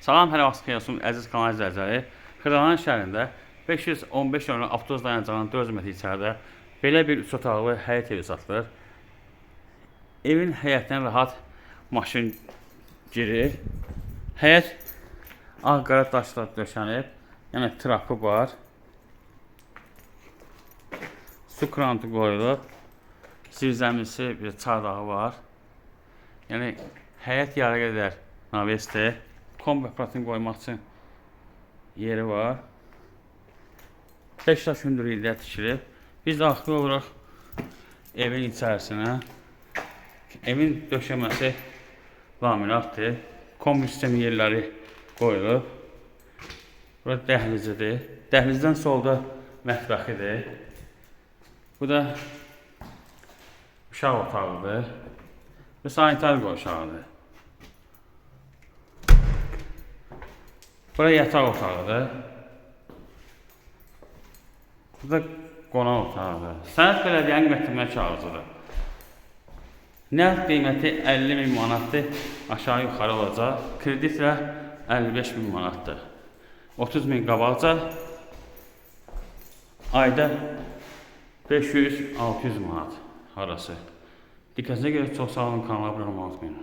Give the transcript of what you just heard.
Salam, hər vaxt xeyir olsun, əziz kanal izləyiciləri. Xırdalan şəhərində 515 nömrəli avtobus dayanacağının 400 metr içəridə belə bir üç otaqlı həyət evi satılır. Evin həyətinə rahat maşın girir. Həyət ağ-qara daşla döşənib. Yəni trapı var. Su krantı qoyulub. Zirzəmisi bir çardağı var. Yəni həyət yarı qədər navesdir. Kombi aparatını qoymaq üçün yeri var. 5 yaş hündürlüyündə tikilib. Biz daxil oluruq evin içərisinə. Evin döşəməsi laminatdır. Kombi sistemi yerləri qoyulub. Burada dəhlizidir. Dəhlizdən solda mətbəxidir. Bu da uşaq otağıdır. Və sanitar qoşağıdır. Bura yataq otağıdır. Bu da qonaq otağıdır. Sənət bələdiyyənin qiymətləmə kağızıdır. Nəqd qiyməti 50 min manatdır. Aşağı yuxarı olacaq. Kreditlə 55 min manatdır. 30 min qabaqca ayda 500-600 manat arası. Diqqətinizə görə çox sağ olun, kanala abunə olmayı unutmayın.